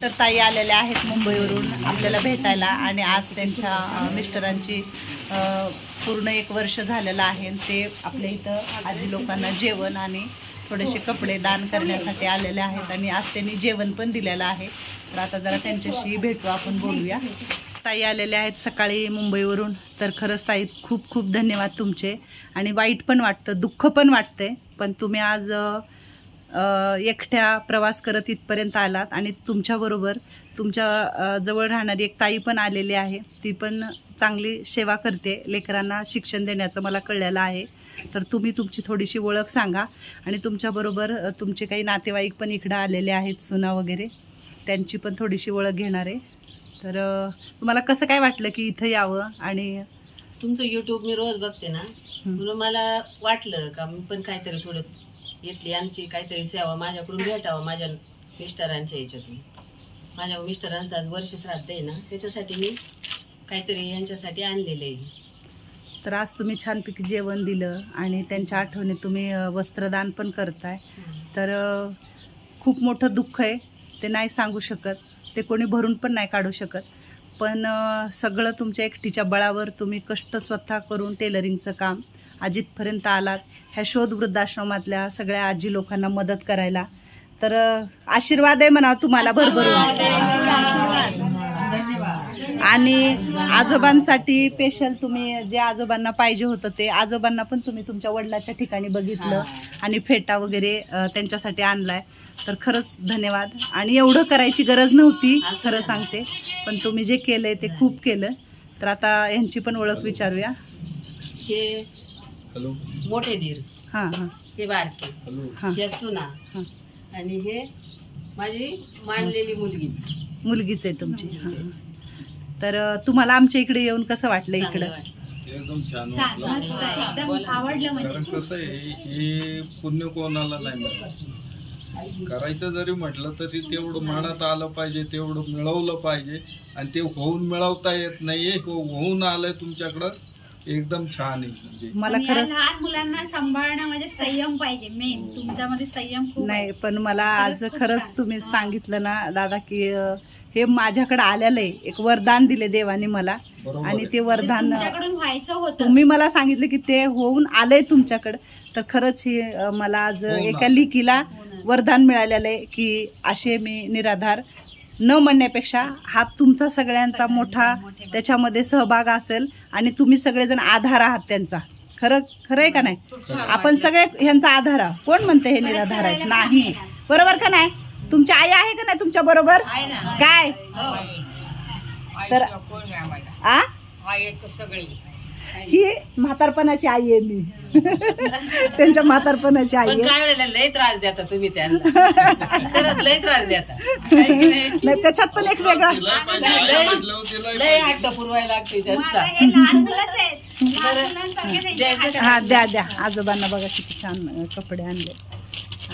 तर ताई आलेल्या आहेत मुंबईवरून आपल्याला भेटायला आणि आज त्यांच्या मिस्टरांची पूर्ण एक वर्ष झालेलं आहे आणि ते आपल्या इथं आजी लोकांना जेवण आणि थोडेसे कपडे दान करण्यासाठी आलेले आहेत आणि आज त्यांनी जेवण पण दिलेलं आहे. तर आता जरा त्यांच्याशी भेटू आपण बोलूया. ताई आलेले आहेत सकाळी मुंबईवरून. तर खरंच ताई खूप खूप धन्यवाद तुमचे. आणि वाईट पण वाटतं दुःख पण वाटते पण तुम्ही आज एकट्या प्रवास करत इथपर्यंत आलात आणि तुमच्याबरोबर तुमच्या जवळ राहणारी एक ताई पण आलेली आहे. ती पण चांगली सेवा करते लेकरांना शिक्षण देण्याचं मला कळलेलं आहे. तर तुम्ही तुमची थोडीशी ओळख सांगा आणि तुमच्याबरोबर तुमचे काही नातेवाईक पण इकडं आलेले आहेत सुना वगैरे. त्यांची पण थोडीशी ओळख घेणार आहे. तर तुम्हाला कसं काय वाटलं की इथं यावं आणि तुमचं युट्यूब मी रोज बघते ना. म्हणून मला वाटलं का मी पण काहीतरी थोडं येतली आमची काहीतरी सेवा माझ्याकडून भेटावं माझ्या मिस्टरांच्या याच्यातून. माझ्या मिस्टरांचं आज वर्ष श्राद्ध आहे ना त्याच्यासाठी मी काहीतरी यांच्यासाठी आणलेलं आहे. तर आज तुम्ही छानपैकी जेवण दिलं आणि त्यांच्या आठवणीत तुम्ही अ, वस्त्रदान पण करताय. तर अ, खूप मोठं दुःख आहे ते नाही सांगू शकत ते कोणी भरून पण नाही काढू शकत. पण अ, सगळं तुमच्या एकटीच्या बळावर तुम्ही कष्ट स्वतः करून टेलरिंगचं काम आजीतपर्यंत आलात. ह्या शोध वृद्धाश्रमातल्या सगळ्या आजी लोकांना मदत करायला. तर आशीर्वाद आहे म्हणा तुम्हाला भरभरून. आणि आजोबांसाठी स्पेशल तुम्ही जे आजोबांना पाहिजे होतं ते आजोबांना पण तुम्ही तुमच्या वडिलाच्या ठिकाणी बघितलं आणि फेटा वगैरे त्यांच्यासाठी आणलाय. तर खरंच धन्यवाद. आणि एवढं करायची गरज नव्हती खरं सांगते. पण तुम्ही जे केलंय ते खूप केलं. तर आता यांची पण ओळख विचारूया. हे मोठे धीर हां हां. हे बारके. हां. हे सुना. हां. आणि हे माझी मानलेली मुलगीच. मुलगीच आहे तुमची. हां. तर तुम्हाला आमच्या इकडे येऊन कसं वाटलं चांगलं इकडं? वाटलं. एकदम छान छान वाटलं. मस्त एकदम बोला. आवडलं म्हणजे. कारण कसं आहे हे पुण्य कोणाला नाही मिळत करायचं जरी म्हटलं तरी तेवढं मनात आलं पाहिजे तेवढं मिळवलं पाहिजे. आणि ते होऊन मिळवता येत नाहीये हो- होऊन आलंय तुमच्याकडं. एकदम छान आहे म्हणजे मला पण या खरंच लहान मुलांना सांभाळणं म्हणजे संयम पाहिजे मेन तुमच्यामध्ये संयम खूप. नाही पण मला आज खरंच खूप खरंच छान. तुम्ही हा. सांगितलं ना दादा की अ, हे माझ्याकडे आलेलं आहे एक वरदान दिले देवाने मला बरोबर आणि आहे. ते वरदान तुमच्याकडून व्हायचं होतं तुम्ही मला सांगितलं की ते होऊन आलंय तुमच्याकडे तर खरंच हे अ, मला आज हो ना. एका लिकीला वरदान मिळालेलं आहे की असे मी निराधार न म्हणण्यापेक्षा हा तुमचा सगळ्यांचा मोठा त्याच्यामध्ये सहभाग असेल आणि तुम्ही सगळेजण आधार आहात त्यांचा खरं खरं आहे का नाही आपण सगळे ह्यांचा आधार आहोत कोण म्हणते हे निराधार आहेत नाही बरोबर का नाही तुमची आई आहे का नाही तुमच्या बरोबर काय तर आ ही म्हातारपणाची आई आहे मी. त्यांच्या म्हातारपणाची आई पण आहे काय वेळेला लय त्रास देता तुम्ही त्यांना. खरंच लय त्रास देता. है की नाही? नाही त्याच्यात पण एक वेगळा लय. हट्ट पुरवायला लागते त्यांचा. हे लहान मुलंच आहेत लहान बरं. मुलांसारखे त्यांचे द्यायचं हात- हा द्या द्या. आजोबांना बघा किती छान अ, कपडे आणले.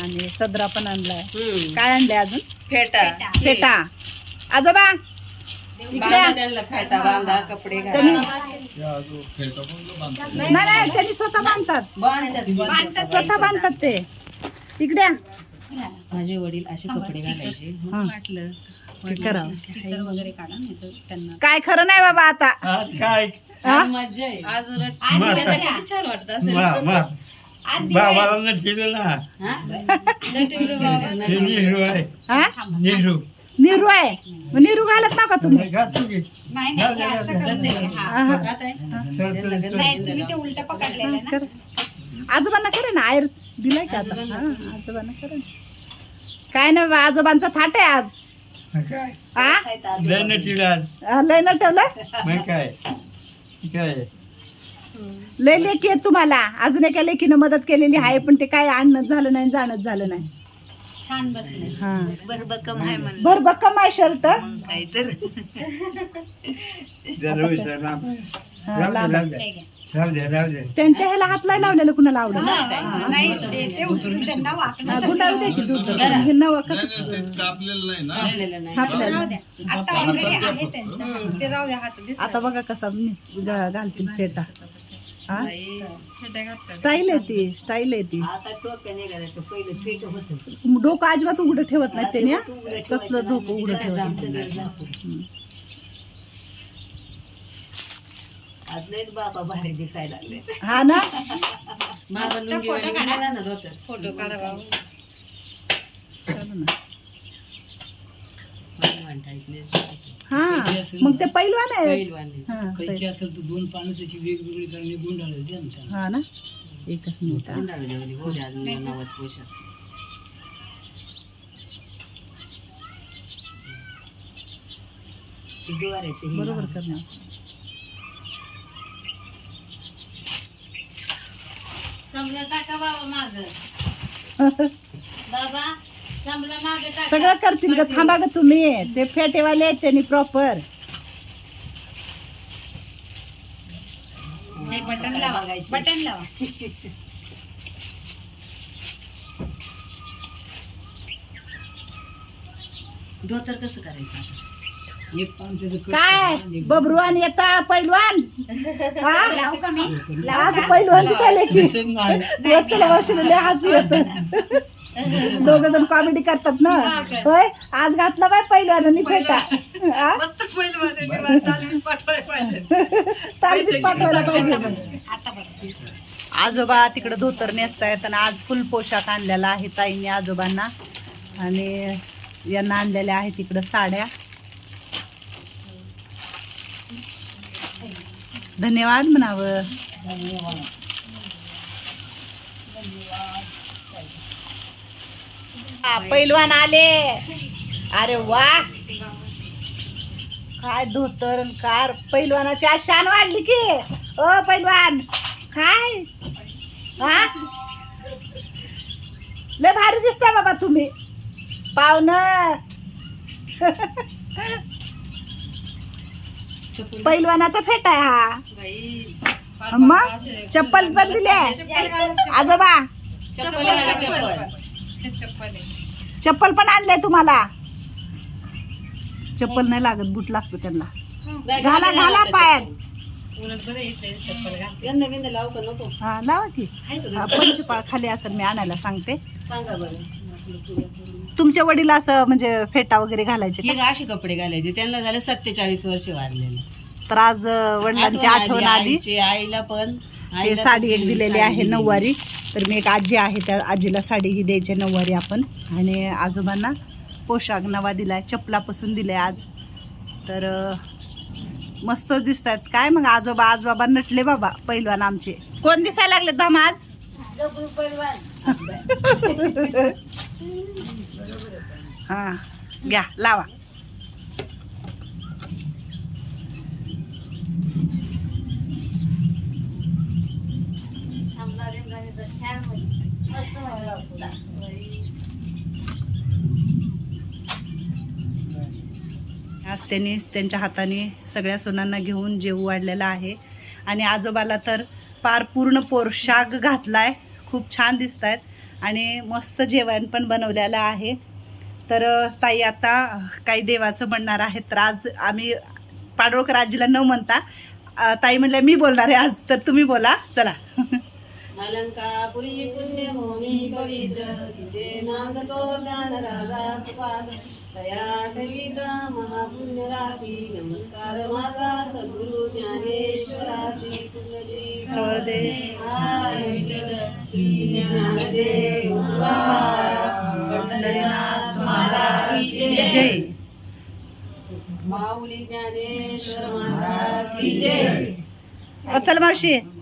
आणि सदरा पण आणलाय. हम्म. काय आणले अजून? फेटा. फेटा. आजोबा इकडे बांधा या. त्यांना फेटा बांधा कपडे त्यांनी घाला या जो फेटा पण बांधतो. नाही नाही त्यांनी स्वतः बांधतात. स्वतः बांधतात ते. इकडे या. माझे वडील असे कपडे घालायचे. हा. वाटलं ते करावं. स्टिकर वगैरे काढा नाही तर त्यांना काय खरं नाही बाबा आता. काय? हा? मज्जा आहे. आज त्यांना किती छान वाटत असेल. वा वा आज बाबाला न ठेवलं ना. हा? हे? नेहरू आहे. हा? नेहरू निरू आहे. निरू घालत ना का. तुम्ही. नाही नाही असं करते हा. हा, हा. आहे? तुम्ही ते उलट पकडलेलं ना. कर. आजोबांना करे ना आयर दिलाय का आता? हा आजोबांना करे. ना काय नाही बा, आजोबांचा थाट आहे आज. काय? हा लय न. हा, लय न ठेवलं? मग काय? काय? लय लेखी आहेत तुम्हाला. अजून एका लेखीनं मदत केलेली आहे पण ते काय आणणं झालं नाही जाणंच झालं नाही. छान बसले. हा. आहे म्हणून. भर बक्कम आहे शर्ट? काही तर जरा विसर ना. हा, लांब. त्यांच्या ह्याला हात नाही लावलेलं कुणाला आवडत? नाही ते ते उचलून त्यांना वाकणं गुंडाळू दे की दूध. हे नवं नाही, कसं नाही, ते कापलेलं नाही ना? राहिलेलं नाही. आपल्याला राहू द्या. आता ऑलरेडी आहे त्यांचं. ते राहू द्या हात दिसत आता बघा कसा निस- घालतील फेटा. स्टाईल आहे ती स्टाईल आहे ती. डोकं अजिबात उघडं ठेवत नाही त्याने? कसलं डोकं उघडं ठेवत बाबा भारी दिसायला लागले. हा ना? वाली मिळाला ना फोटो काढा बाबा. हा मग ते पैलवान आहे पैलवान. हा, असेल तर दोन पानं त्याची वेगवेगळी करणे गुंडाळले ना. हा एकच हा. अजून नवाच पोशाख शिजवार आहे ते. बरोबर करणार समजा टाका बाबा माग बाबा सगळं करतील ग. थांबा ग तुम्ही. ते फेटेवाले आहेत त्यांनी प्रॉपर नाही बटन लावा. बटन लावा. धोतर कसं करायचं? एक त्याचं काय? बबरुवान येता पैलवान. हा? लावू का मी? आज पैलवान दिसायले की. दिसत नाही. वत्सला मावशीला लय हसू येत. दोघ जण कॉमेडी करतात ना? होय? आज घातला बाय पैलवानांनी फेटा. हा? तालमीत पाठवायला पाहिजे. आजोबा तिकडे धोतर नेसतायत आणि आज फुल पोशाख आणलेला आहे ताईने आजोबांना. आणि यांना आणलेल्या आहेत तिकडं साड्या. धन्यवाद म्हणावं. हा, पैलवान आले. अरे वा. काय धोतर कार. पैलवानाची आज शान वाढली की. ओ पैलवान. काय? हा? लय भारी दिसता बाबा तुम्ही. पाहुण. पैलवानाचा फेटा आहे हा. मग? चप्पल पण दिले आजोबा? चप्पल. चप्पल. चप्पल पण आणले तुम्हाला. चप्पल नाही लागत बूट लागतो त्यांना. घाला घाला पायात. हा लावा की. पंचपाळ खाली असेल मी आणायला सांगते. तुमच्या वडील असं म्हणजे फेटा वगैरे घालायचे? असे कपडे घालायचे. त्यांना झाले सत्तेचाळीस वर्ष वारलेले तर आज वडिलांची आठवण आली आईला पण हे साडी एक दिलेली आहे. नऊवारी. तर मी एक आजी आहे त्या आजीला साडी ही द्यायची नऊवारी आपण. आणि आजोबांना पोशाख नवा दिलाय चपलापासून दिलाय आज. तर मस्त दिसत आहेत काय मग आजोबा? आजोबा नटले बाबा पैलवान आमचे. कोण दिसायला लागले दम आज? हा घ्या लावा. त्यांनी त्यांच्या हाताने सगळ्या सुनांना घेऊन जेऊ वाढलेला आहे. आणि आजोबाला तर पार पूर्ण पोशाख घातलाय. खूप छान दिसत आहेत आणि मस्त जेवण पण बनवलेलं आहे. तर ताई आता काही देवाचं म्हणणार आहे तर आज आम्ही पाडोळकर आजीला न म्हणता ताई म्हणल्या मी बोलणार आहे आज तर तुम्ही बोला. चला. अलंकापुरी पुण्यभूमी पवित्र तिथे नांदतो ज्ञान राजा सुपाद। तया ठविता महापुण्य राशी नमस्कार माझा सद्गुरु ज्ञानेश्वराशी। पुण्यजी चौदे. हाय विठ्ठल, श्री ज्ञानदेव तुकाराम, पंढरीनाथ महाराज की जय. जय। माऊली ज्ञानेश्वर महाराज जय। चल मावशी।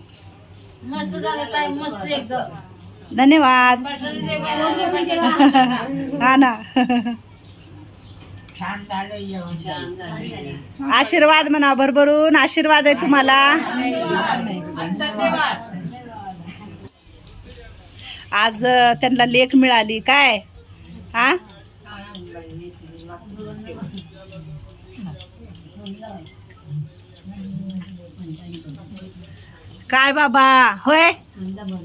मस्त झालं ताई मस्त एकदम. धन्यवाद. हा ना. छान झाले आशीर्वाद म्हणा भरभरून आशीर्वाद आहे तुम्हाला. आज त्यांना लेख मिळाली. काय? हा? काय बाबा? होय?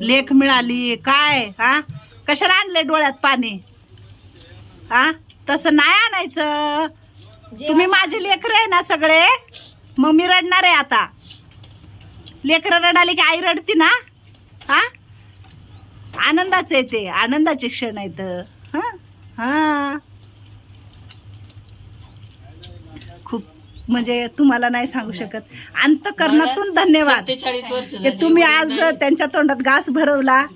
लेख मिळाली. काय? हा? कशाला आणले डोळ्यात पाणी? हा? तसं नाही आणायचं. तुम्ही माझे लेकर आहे ना सगळे मग मी रडणार आहे आता. लेकरं रडाले की आई रडती ना? हा? आनंदाचे आहे ते. आनंदाचे क्षण आहेत. हा? हा खूप म्हणजे तुम्हाला नाही सांगू शकत. अंतकरणातून धन्यवाद. वर्ष. तुम्ही आज. त्यांच्या तोंडात घास भरवला.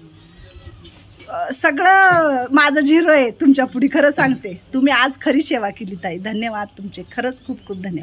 सगळं माझं झिरो आहे तुमच्यापुढे खरं सांगते. तुम्ही आज खरी सेवा केली ताई. धन्यवाद तुमचे. खरंच खूप खूप धन्यवाद.